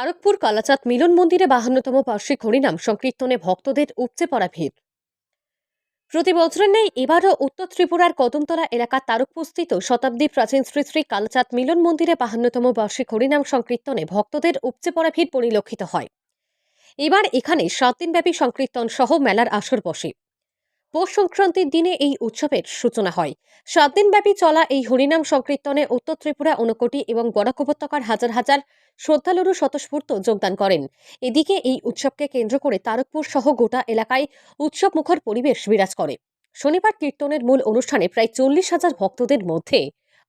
তারকপুর, কালাচাঁদ মিলন মন্দিরে বাহান্নতম বার্ষিক হরিনাম। সংকীর্তনে ভক্তদের উপচে পড়া ভিড়। প্রতি বছরের ন্যায় এবারও উত্তর ত্রিপুরার কদমতলা এলাকার তারকপুরস্থিত শতাব্দী প্রাচীন শ্রী শ্রী কালচাঁদ মিলন মন্দিরে বাহান্নতম বার্ষিক হরিনাম সংকীর্তনে ভক্তদের উপচে পড়া ভিড় পরিলক্ষিত হয়। এবার এখানে সাত দিনব্যাপী সংকীর্তন সহ মেলার আসর বসে। পৌষ সংক্রান্তির দিনে এই উৎসবের সূচনা হয়। সাত দিনব্যাপী চলা এই হরিনাম সংকীর্তনে উত্তর ত্রিপুরা ঊনকোটি এবং বরাক উপত্যকার হাজার হাজার শ্রদ্ধালুরু স্বতঃস্ফূর্ত যোগদান করেন। এদিকে এই উৎসবকে কেন্দ্র করে তারকপুর সহ গোটা এলাকায় উৎসব মুখর পরিবেশ বিরাজ করে। শনিবার কীর্তনের মূল অনুষ্ঠানে প্রায় চল্লিশ হাজার ভক্তদের মধ্যে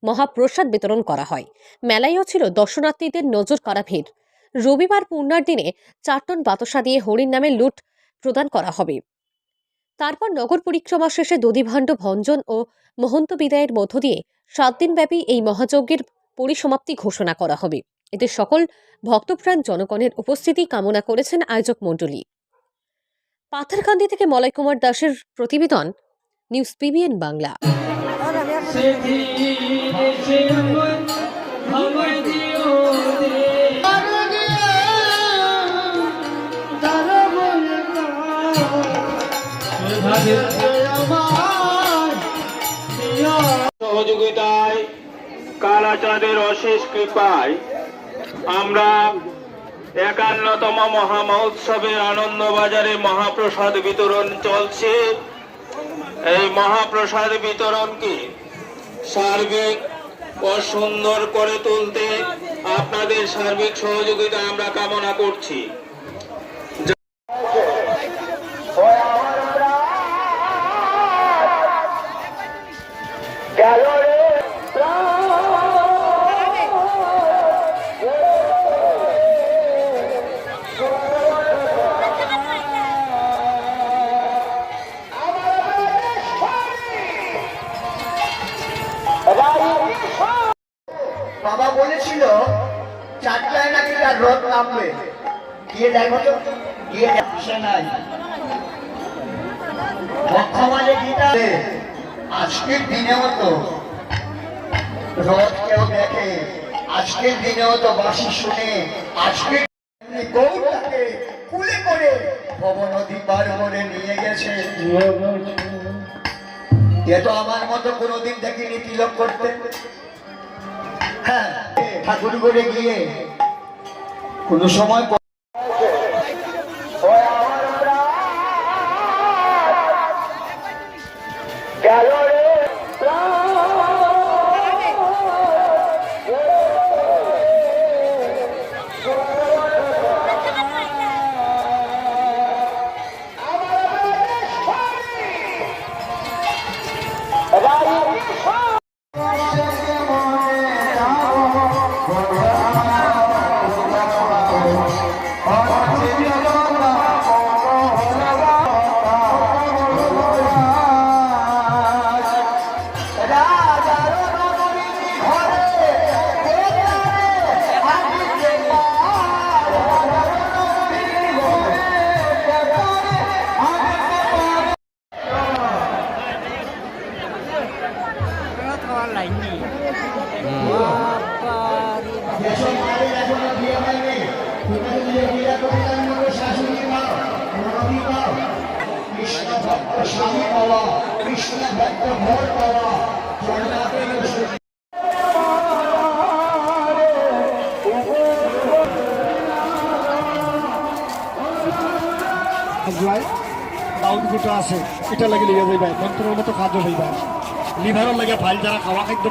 মহাপ্রসাদ বিতরণ করা হয়। মেলায়ও ছিল দর্শনার্থীদের নজর কাড়া ভিড়। রবিবার পূর্ণার দিনে চার টন বাতাসা দিয়ে হরিণ নামে লুট প্রদান করা হবে। তারপর নগর পরিক্রমা শেষে দধিভাণ্ড, ভঞ্জন ও মহন্ত বিদায়ের মধ্য দিয়ে সাত দিনব্যাপী এই মহাযজ্ঞের পরিসমাপ্তি ঘোষণা করা হবে। এতে সকল ভক্তপ্রাণ জনগণের উপস্থিতি কামনা করেছেন আয়োজক মণ্ডলী। পাথারকান্দি থেকে মলয় কুমার দাসের প্রতিবেদন, নিউজ পিবিএন বাংলা। সহযোগিতায় কালাচাঁদের অশেষ কৃপায়, আমরা একান্নতম মহা মহোৎসবের আনন্দবাজারে মহাপ্রসাদ বিতরণ চলছে। এই মহাপ্রসাদ বিতরণকে সার্বিক ও করে তুলতে আপনাদের সার্বিক সহযোগিতা আমরা কামনা করছি। বাবা বলেছিল চারটায় নাকি তার রথ নামবে। গিয়ে দেখো তো গিয়ে নাই। বর্তমানে গীতা আজকের দিনেও তো রথ কেউ দেখে, আজকের দিনেও তো বাসি শুনে, আজকের গৌরটাকে কুলে করে পার করে নিয়ে গেছে। এ তো আমার মতো কোনোদিন দেখিনি তিলক করতে। হ্যাঁ ঠাকুর করে গিয়ে কোনো সময় প- যেসব মায়ের আছে এটা লাগে লিগে যাইবা মন্ত্রের মতো কাজও হইবা লিভারের লাগে ফাইল যারা খাওয়া খাদ্য।